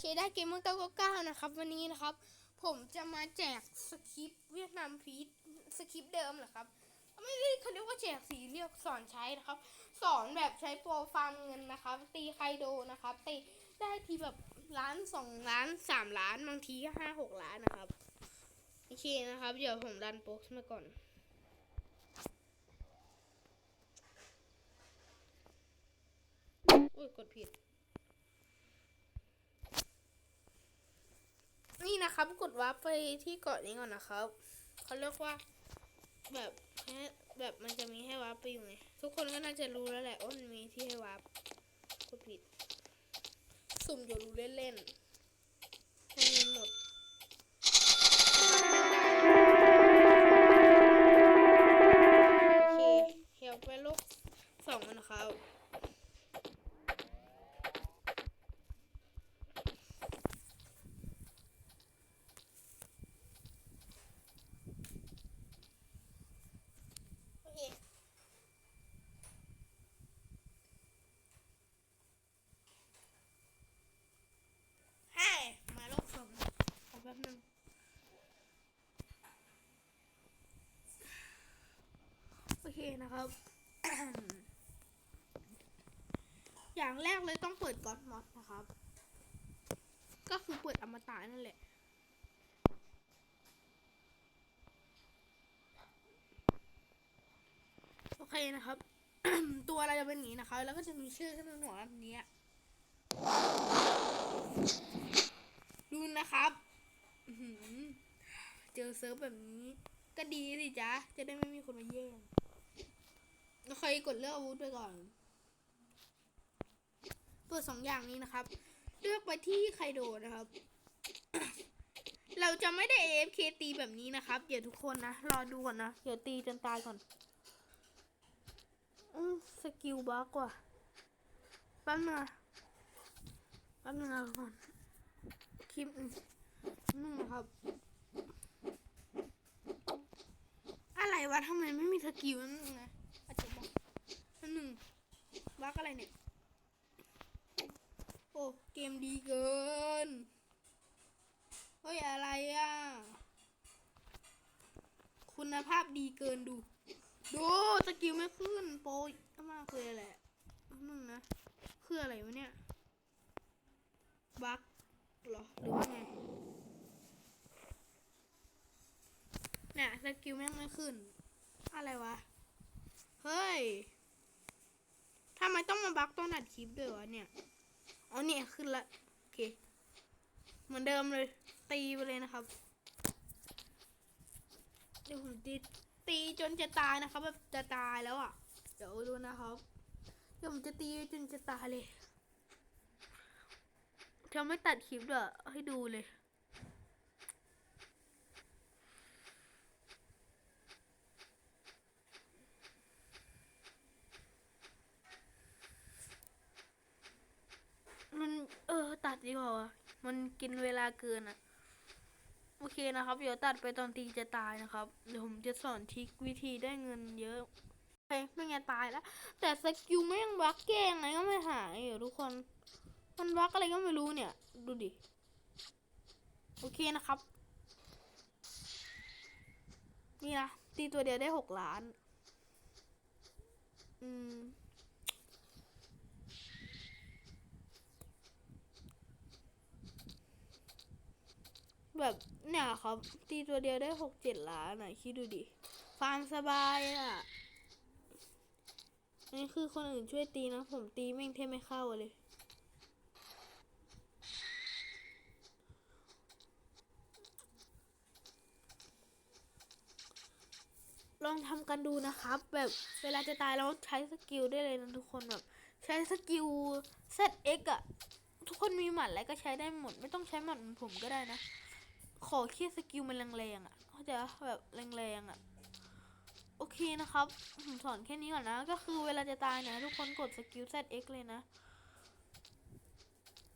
เชด้าเกมเมอร์999นะครับ วันนี้นะครับ ผมจะมาแจกสคริปเวียดนามพีทสคริปเดิมเหรอครับ ไม่ได้เขาเรียกว่าแจกสีเรียกสอนใช้นะครับ สอนแบบใช้โปรฟาร์มเงินนะครับ ตีไคโดนะครับตีได้ทีแบบล้านสองล้านสามล้านบางทีก็ห้าหกล้านนะครับโอเคนะครับ เดี๋ยวผมดันโป๊กมาก่อนอุ้ยกดผิด นะครับ กดวาร์ปไปที่เกาะนี้ก่อนนะครับเขาเรียกว่า แบบแบบมันจะมีให้วาร์ปไปอยู่ไงทุกคนก็น่าจะรู้แล้วแหละว่ามันมีที่ให้วาร์ปกดผิด สุ่มอยู่รู้เล่นๆ นะครับ อย่างแรกเลยต้องเปิดก๊อตมอดนะครับ ก็คือเปิดอมตะนั่นแหละโอเคนะครับ ตัวอะไรจะเป็นอย่างนี้นะคะ แล้วก็จะมีชื่อขึ้นบนหัวแบบนี้ดูนะครับเจอเซิร์ฟแบบนี้ ก็ดีสิจ๊ะ จะได้ไม่มีคนมาแย่ง โอเคกดเลือกอาวุธไปก่อน เปิดสองอย่างนี้นะครับ เลือกไปที่ไคโดนะครับ เราจะไม่ได้ AFK ตีแบบนี้นะครับ เดี๋ยวทุกคนนะ รอดูก่อนนะ เดี๋ยวตีจนตายก่อนอืมสกิลบักว่ะแป๊บนึงนะแป๊บนึงนะก่อน คลิปนึงนึงนะครับอะไรวะทำไมไม่มีสกิลนั่นนึงนะ หนึ่งบักอะไรเนี่ย โอ้เกมดีเกิน เฮ้ย อะไรอะ คุณภาพดีเกินดู ดูสกิลไม่ขึ้น โปรมากเลยแหละมึงนะคืออะไรวะเนี่ย บักหรอ หรือว่าไงเนี่ยสกิลแม่งไม่ขึ้น อะไรวะ เฮ้ย ทำไมต้องมาบักตอนอัดคลิปด้วยวะเนี่ย อ๋อเนี่ยขึ้นละ โอเค เหมือนเดิมเลย ตีไปเลยนะครับ เดี๋ยวผมตีตีจนจะตายนะครับแบบจะตายแล้วอะ เดี๋ยวดูนะครับ เดี๋ยวผมจะตีจนจะตายเลย จะไม่ตัดคลิปด้วยให้ดูเลย มันเออตั ดีกว่าวะมันกินเวลาเกินอะโอเคนะครับ เดี๋ยวตัดไปตอนตีจะตายนะครับ เดี๋ยวผมจะสอนทิควิธีได้เงินเยอะโอเคไม่งั้นตายแล้ว แต่สกิลไม่ยังบักแกล้งไงก็ไม่หายเดี๋ยวทุกคน มันบักอะไรก็ไม่รู้เนี่ย ดูดิ โอเคนะครับ นี่นะ ตีตัวเดียวได้หกล้าน อืม แบบ เนี่ยครับตีตัวเดียวได้หกเจ็ดล้านอะคิดดูดิฟาร์มสบายอะนนี้คือคนอื่นช่วยตีนะ ผมตีแม่งเทไม่เข้าเลย ลองทำกันดูนะครับ แบบเวลาจะตายเราใช้สกิลได้เลยนะทุกคนแบบ ใช้สกิล ZX อะทุกคนมีหมัดอะไรก็ใช้ได้หมด ไม่ต้องใช้หมัดผมก็ได้นะ ขอแค่สกิลมันแรงๆอะเข้าใจะแบบแรงๆอะโอเคนะครับผมสอนแค่นี้ก่อนนะ ก็คือเวลาจะตายเนี่ยทุกคนกดสกิล ZX เลยนะ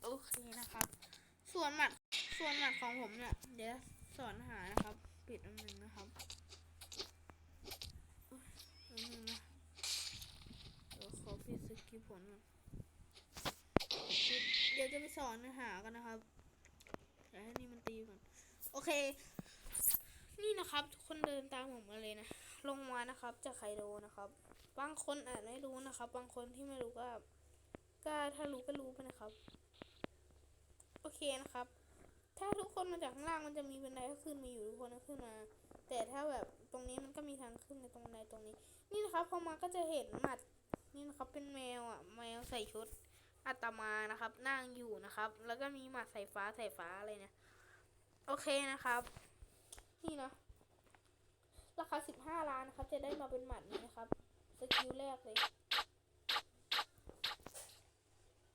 โอเคนะครับ ส่วนหมัดส่วนหมัดของผมเนี่ย เดี๋ยวสอนหานะครับ ปิดอันหนึ่งนะครับอันนึงนะเดี๋ยวขอปิดสกิลผลเดี๋ยวจะไปสอนหากันนะครับเดี๋ยวให้นี่มันตีก่อน โอเค นี่นะครับทุกคนเดินตามผมมาเลยนะ ลงมานะครับจากไคโดนะครับ บางคนอาจไม่รู้นะครับ บางคนที่ไม่รู้ก็ก็ถ้ารู้ก็รู้ไปนะครับ โอเคนะครับ ถ้าทุกคนมาจากข้างล่างมันจะมีบันไดก็ขึ้นมาอยู่ทุกคนก็ขึ้นมา แต่ถ้าแบบตรงนี้มันก็มีทางขึ้นในตรงบันไดตรงนี้ นี่นะครับพอมาก็จะเห็นหมัด นี่นะครับเป็นแมวอะ แมวใส่ชุดอาตมานะครับ นั่งอยู่นะครับ แล้วก็มีหมัดใสายฟ้าใสายฟ้าอะไรเนี่ย เคนะครับ นี่นะ ราคาสิบห้าล้านนะครับ จะได้มาเป็นหมัดนี้นะครับ สกิลแรกเลย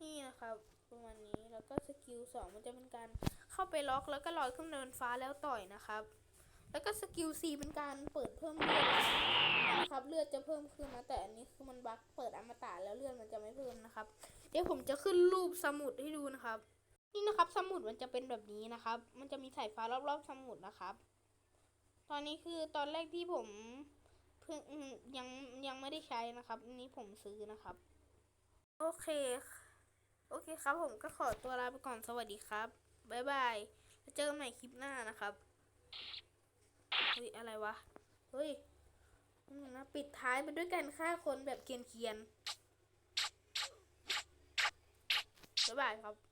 นี่นะครับ ประมาณนี้ แล้วก็สกิลสองมันจะเป็นการเข้าไปล็อกแล้วก็ลอยขึ้นเนินฟ้าแล้วต่อยนะครับ แล้วก็สกิล4เป็นการเปิดเพิ่มเลือดนะครับ เลือดจะเพิ่มขึ้นนะ แต่อันนี้คือมันบั๊กเปิดอมตะแล้วเลือดมันจะไม่เพิ่มนะครับ เดี๋ยวผมจะขึ้นรูปสมุดให้ดูนะครับ นี่นะครับสมุดมันจะเป็นแบบนี้นะครับ มันจะมีสายฟ้ารอบๆสมุดนะครับ ตอนนี้คือตอนแรกที่ผมเพิ่งยังยังไม่ได้ใช้นะครับนี้ผมซื้อนะครับ โอเค โอเคครับ ผมก็ขอตัวลาไปก่อนสวัสดีครับบ๊ายบายแล้วเจอกันใหม่คลิปหน้านะครับเฮ้ยอะไรวะเฮ้ยนี่นะปิดท้ายไปด้วยการฆ่าคนแบบเกรียนบ๊ายบายครับ